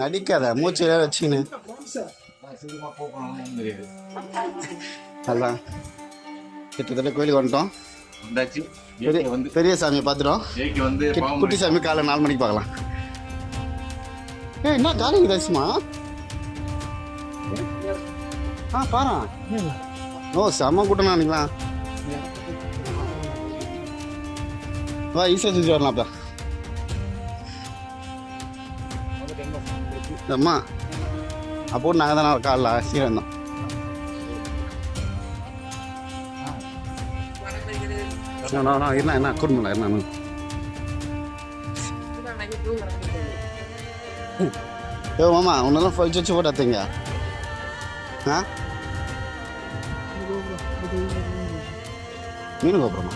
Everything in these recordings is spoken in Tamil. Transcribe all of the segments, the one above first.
நடிக்காத மூச்சு வச்சுக்கின்னு அதான் கிட்டத்தட்ட கோயிலுக்கு வந்துட்டோம். பெரிய சாமியை பார்த்துட்டோம். குட்டி சாமி காலை நாலு மணிக்கு பார்க்கலாம். ஏய் என்ன காலிங்க தரிசமா ஆ பாரு ஓ செம்ம கூட்டம் நினைக்கலாம் வா ஈஸியாக சுற்றி வரலாம் அம்மா அப்போ நாங்கள் தானே காலைல சீக்கிரம் இருந்தோம் நான் நான் என்ன என்ன குடும்பம் என்ன ஏ மாமா உன்னெல்லாம் ஃபைல் வச்சு போட்டாத்தீங்க? ஆ? மீன் கோபுரமா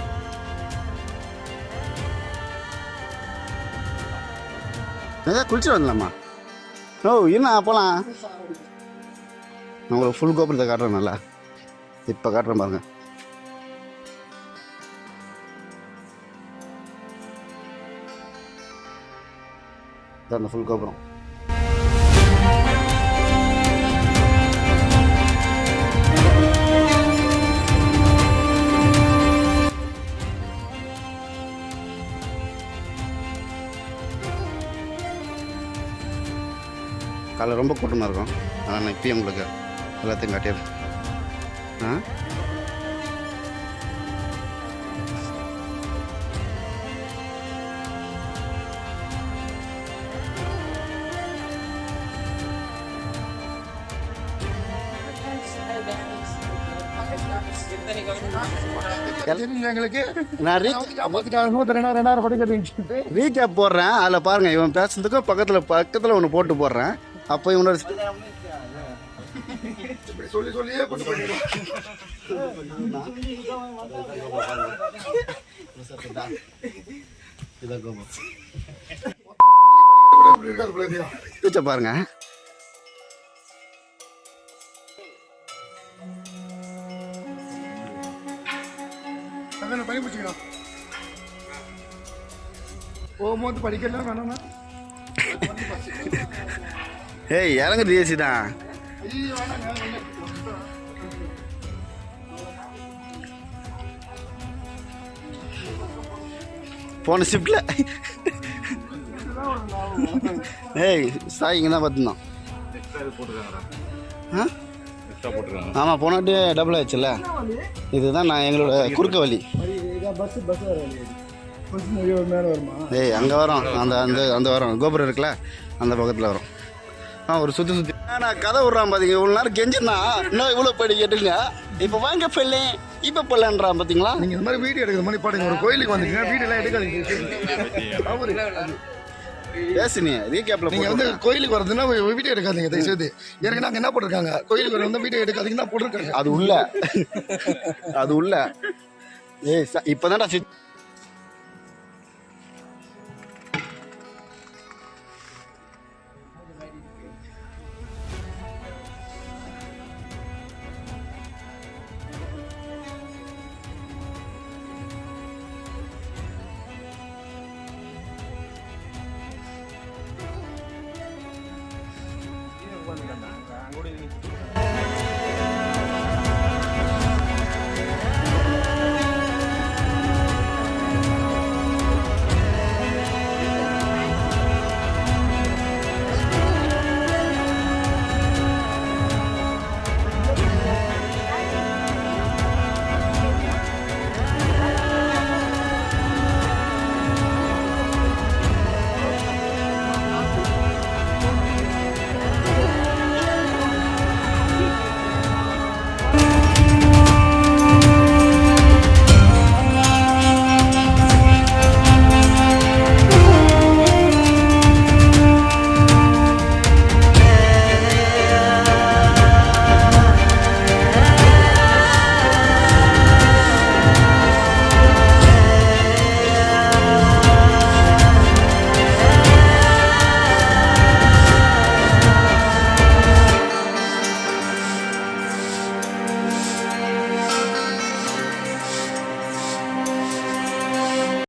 ஏதாவது குளிச்சுட்டு வரலாமா? ஓ என்ன போகலாம் நான் உங்களுக்கு ஃபுல் கோபுரத்தை காட்டுறேன் நல்லா. இப்போ காட்டுறேன் பாருங்க. அந்த ஃபுல் கோபுரம். காலைல ரொம்ப கூட்டமாக இருக்கும். ஆனால் நான் இப்பயும் உங்களுக்கு எல்லாத்தையும் காட்டிடுறேன். ஆ? எங்களுக்கு? நான் ரீ ரெண்டாயிரம் படிக்கிறது ரீகேப் போடுறேன். அதில் பாருங்க இவன் பேசுறதுக்கும் பக்கத்தில் பக்கத்தில் ஒன்று போட்டு போடுறேன். அப்போ இவனோட சொல்லி சொல்லியே பாருங்க. பிடிச்சிக்கலாம் போகும்போது படிக்கலாம் வேணாமா ஏய் இறங்குது ஏசி தான். போன ஷிஃப்டில் ஏய் சாய் இங்கே தான் பார்த்துருந்தோம் ஆ? ஆமாம் போன டபுள் ஆச்சுல்ல இதுதான் நான் எங்களோட குறுக்க வழி. ஏய் அங்கே வரோம். அந்த அந்த அந்த வரோம். கோபுரம் இருக்குல்ல அந்த பக்கத்தில் வரும். ஆ ஒரு சுற்றி சுற்றி நான் கதை விட்றான் பார்த்தீங்க இவ்வளோ நேரம் கெஞ்சிருந்தா இன்னும் இவ்வளோ போயிட்டு கேட்டுங்க இப்போ வாங்க பிள்ளை இப்போ பிள்ளைன்றான் பார்த்தீங்களா நீங்க இந்த மாதிரி வீடியோ எடுக்கிற மாதிரி பாடுங்க ஒரு கோயிலுக்கு வந்துருக்கீங்க வீடியோ எல்லாம் எடுக்காதீங்க. அவரு. பேசு நீ ரீகேப்பில் நீங்க வந்து கோயிலுக்கு வரதுன்னா வீடியோ எடுக்காதீங்க தயவு செய்து ஏற்கனவே நாங்க என்ன போட்டிருக்காங்க? கோயிலுக்கு வர வந்து வீடியோ எடுக்காதீங்க தான் போட்டிருக்காங்க அது உள்ள. அது உள்ள. ஏய் இப்போதான்டா